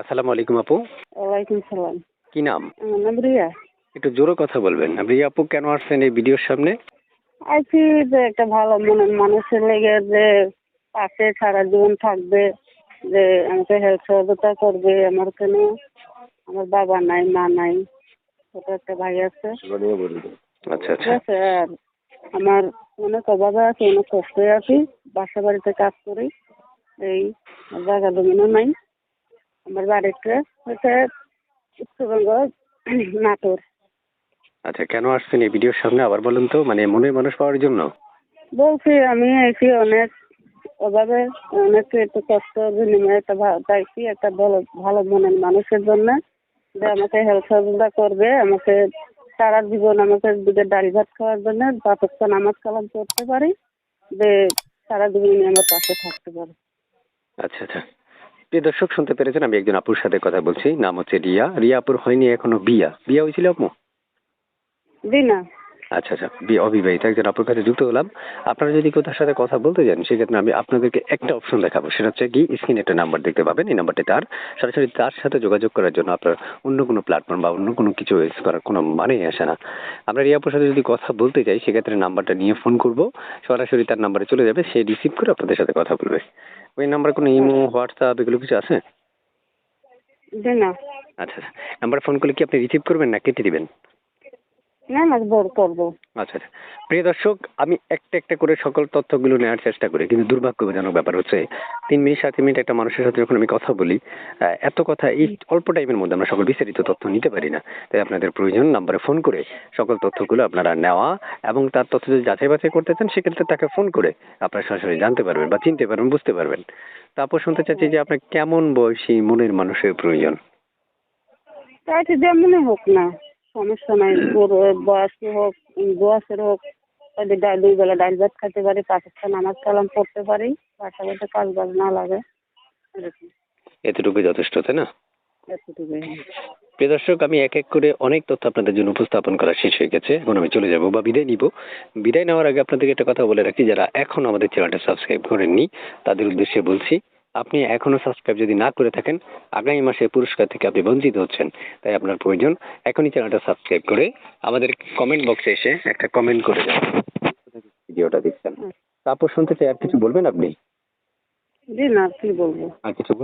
আসসালামু আলাইকুম আপু। ওয়ালাইকুম সালাম কি নাম? নাম রিয়া। একটু জোরে কথা বলবেন। রিয়া আপু কেন আসছেন এই ভিডিওর সামনে? আছি যে একটা ভালো মনের মানুষের লেগে যে পাশে সারা জীবন থাকবে যে আমাকে হেল্প সহযোগিতা করবে। আমার কেন আমার বাবা নাই মা নাই ছোট একটা ভাই আছে। আচ্ছা আচ্ছা। আর আমার অনেক অভাবে আছে অনেক কষ্টে আছি। বাসা বাড়িতে কাজ করি এই জায়গা জমিনও নাই। আমার বাড়িতে হচ্ছে উত্তরবঙ্গ নাটোর। আচ্ছা কেন আসছেন এই ভিডিওর সামনে আবার বলুন তো? মানে মনের মানুষ পাওয়ার জন্য? বলছি আমি এসে অনেক ওভাবে অনেক একটু কষ্ট বিনিময়ে একটা পাইছি একটা ভালো ভালো মনের মানুষের জন্য। যে আমাকে হেল্প সহযোগিতা করবে আমাকে সারা জীবন আমাকে দুধের ডালি ভাত খাওয়ার জন্য পাঁচটা নামাজ কালাম করতে পারি যে সারা জীবন আমার পাশে থাকতে পারে। আচ্ছা আচ্ছা। প্রিয় দর্শক শুনতে পেরেছেন আমি একজন আপুর সাথে কথা বলছি। নাম হচ্ছে রিয়া। রিয়া আপুর হয়নি এখনও। বিয়া। বিয়া হয়েছিল আপু? জি না আচ্ছা। আচ্ছা অবিবাহিত। একজন কাছে যুক্ত হলাম। আপনারা যদি সাথে কথা বলতে চান সেক্ষেত্রে আমি আপনাদেরকে একটা অপশন দেখাবো। সেটা হচ্ছে কি স্ক্রিনে একটা নাম্বার দেখতে পাবেন। এই নাম্বারটি তার। সরাসরি তার সাথে যোগাযোগ করার জন্য আপনার অন্য কোনো প্ল্যাটফর্ম বা অন্য কোনো কিছু ইউজ করার কোনো মানেই আসে না। আমরা রিয়া আপুর সাথে যদি কথা বলতে চাই সেক্ষেত্রে নাম্বারটা নিয়ে ফোন করব। সরাসরি তার নাম্বারে চলে যাবে। সে রিসিভ করে আপনাদের সাথে কথা বলবে। ওই নাম্বার কোনো ইমো হোয়াটসঅ্যাপ এগুলো কিছু আছে? না আচ্ছা আচ্ছা। নাম্বার ফোন করলে কি আপনি রিসিভ করবেন না কেটে দিবেন? না না বড় করব আচ্ছা আচ্ছা। প্রিয় দর্শক আমি একটা একটা করে সকল তথ্যগুলো নেওয়ার চেষ্টা করি কিন্তু দুর্ভাগ্যজনক ব্যাপার হচ্ছে তিন মিনিট সাত মিনিট একটা মানুষের সাথে যখন আমি কথা বলি এত কথা এই অল্প টাইমের মধ্যে আমরা সকল বিস্তারিত তথ্য নিতে পারি না। তাই আপনাদের প্রয়োজন নাম্বারে ফোন করে সকল তথ্যগুলো আপনারা নেওয়া এবং তার তথ্য যদি যাচাই বাছাই করতে চান সেক্ষেত্রে তাকে ফোন করে আপনারা সরাসরি জানতে পারবেন বা চিনতে পারবেন বুঝতে পারবেন। তারপর শুনতে চাচ্ছি যে আপনার কেমন বয়সী মনের মানুষের প্রয়োজন? যেমনই হোক না। সমস্যা নাই বুড়ো বয়স্ক হোক বয়সের হোক দুই বেলা ডাল ভাত খেতে পারি পাঁচটা নামাজ কালাম পড়তে পারি বাসা কাজ বাজ না লাগে এরকম। এতটুকু যথেষ্ট তাই না? এতটুকুই। প্রিয় দর্শক আমি এক এক করে অনেক তথ্য আপনাদের জন্য উপস্থাপন করা শেষ হয়ে গেছে। এখন আমি চলে যাব বা বিদায় নিব। বিদায় নেওয়ার আগে আপনাদেরকে একটা কথা বলে রাখি যারা এখন আমাদের চ্যানেলটা সাবস্ক্রাইব করেননি তাদের উদ্দেশ্যে বলছি আপনি এখনও সাবস্ক্রাইব যদি না করে থাকেন আগামী মাসে পুরস্কার থেকে আপনি বঞ্চিত হচ্ছেন। তাই আপনার প্রয়োজন এখনই চ্যানেলটা সাবস্ক্রাইব করে আমাদের কমেন্ট বক্সে এসে একটা কমেন্ট করে দেবেন। ভিডিওটা দেখছেন। তারপর শুনতে চাই আর কিছু বলবেন আপনি? জি না কি বলব। আর কিছু